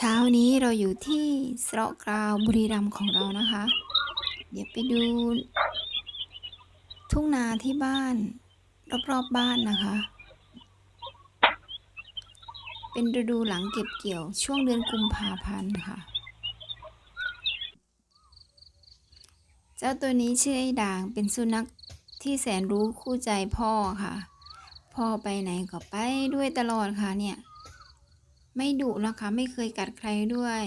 เช้านี้เราอยู่ที่สระกราวบุรีรัมย์ของเรานะคะ เดี๋ยวไปดู ทุ่งนาที่บ้าน รอบๆบบ้านนะคะ เป็นฤดูหลังเก็บเกี่ยวช่วงเดือนกุมภาพันธ์ค่ะ เจ้าตัวนี้ชื่อไอ้ด่างเป็นสุนัขที่แสนรู้คู่ใจพ่อค่ะ พ่อไปไหนก็ไปด้วยตลอดค่ะเนี่ย ไม่ดุนะคะ ไม่เคยกัดใครด้วย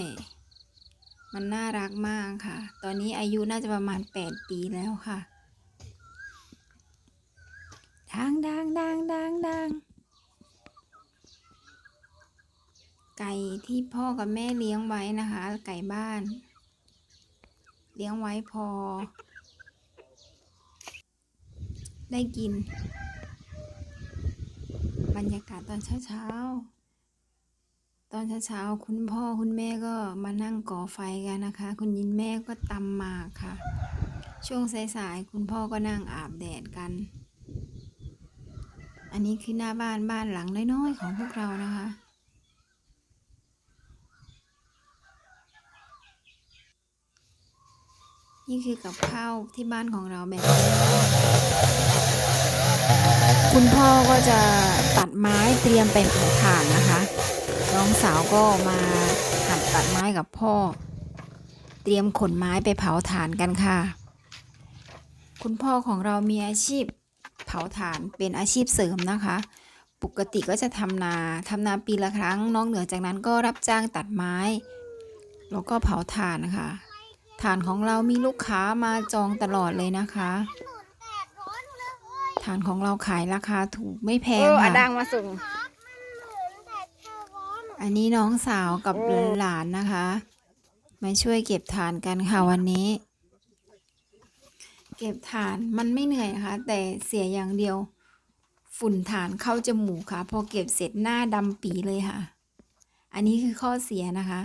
มันน่ารักมากค่ะ ตอนนี้อายุน่าจะประมาณ 8 ปีแล้วค่ะดังดังดังดังดังไก่ที่พ่อกับแม่เลี้ยงไว้นะคะ ไก่บ้าน เลี้ยงไว้พอ ได้กิน บรรยากาศตอนเช้าๆ ตอนเช้าๆคุณพ่อคุณแม่ก็มานั่งก่อไฟกันนะคะ คุณยินแม่ก็ตำหมากค่ะ ช่วงสายๆคุณพ่อก็นั่งอาบแดดกัน อันนี้คือหน้าบ้านบ้านหลังน้อยๆของพวกเรานะคะนี่คือกับข้าวที่บ้านของเราแบบนี้คุณพ่อก็จะตัดไม้เตรียมไปเผาถ่านนะคะ น้องสาวก็มาหัดตัดไม้กับพ่อ เตรียมขนไม้ไปเผาถ่านกันค่ะ คุณพ่อของเรามีอาชีพเผาถ่านเป็นอาชีพเสริมนะคะ ปกติก็จะทำนาทำนาปีละครั้งนอกเหนือจากนั้นก็รับจ้างตัดไม้ แล้วก็เผาถ่านนะคะถ่านของเรามีลูกค้ามาจองตลอดเลยนะคะถ่านของเราขายราคาถูกไม่แพงออะค่ะดังมาส่ง อันนี้น้องสาวกับโอ้หลานนะคะ มาช่วยเก็บถ่านกันค่ะวันนี้ เก็บถ่านมันไม่เหนื่อยนะคะ แต่เสียอย่างเดียว ฝุ่นถ่านเข้าจมูกค่ะ พอเก็บเสร็จหน้าดำปีเลยค่ะ อันนี้คือข้อเสียนะคะ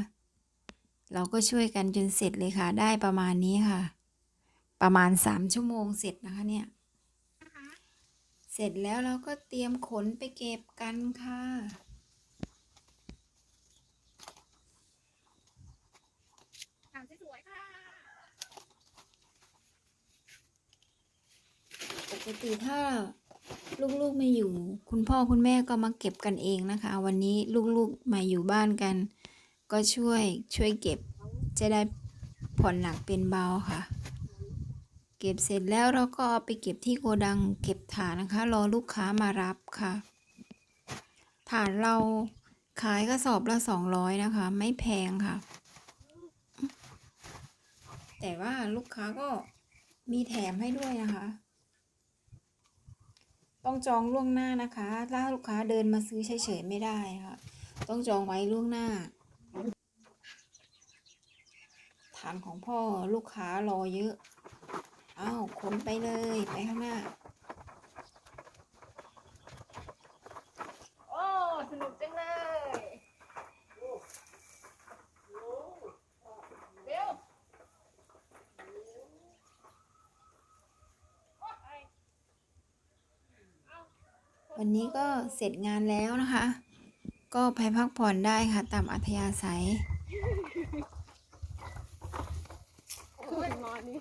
เราก็ช่วยกันจนเสร็จเลยค่ะ ได้ประมาณนี้ค่ะ ประมาณสามชั่วโมงเสร็จนะคะเนี่ยเสร็จแล้วเราก็เตรียมขนไปเก็บกันค่ะ สวยค่ะ ป กติถ้าลูกๆไม่อยู่ คุณพ่อคุณแม่ก็มาเก็บกันเองนะคะ วันนี้ลูกๆมาอยู่บ้านกัน ก็ช่วยช่วยเก็บจะได้ผ่อนหนักเป็นเบาค่ะ เก็บเสร็จแล้วเราก็เอาไปเก็บที่โกดังเก็บฐานนะคะ รอลูกค้ามารับค่ะฐานเราขายกระสอบละสองร้อยนะคะ ไม่แพงค่ะ แต่ว่าลูกค้าก็มีแถมให้ด้วยนะคะ ต้องจองล่วงหน้านะคะ ถ้าลูกค้าเดินมาซื้อเฉยๆไม่ได้ค่ะ ต้องจองไว้ล่วงหน้า ฐานของพ่อลูกค้ารอเยอะ อ้าวขนไปเลยไปข้างหน้า โอ้ สนุกจังเลยเร็ว วันนี้ก็เสร็จงานแล้วนะคะ ก็ไปพักผ่อนได้ค่ะ ตามอัธยาศัยคุณนอนนี่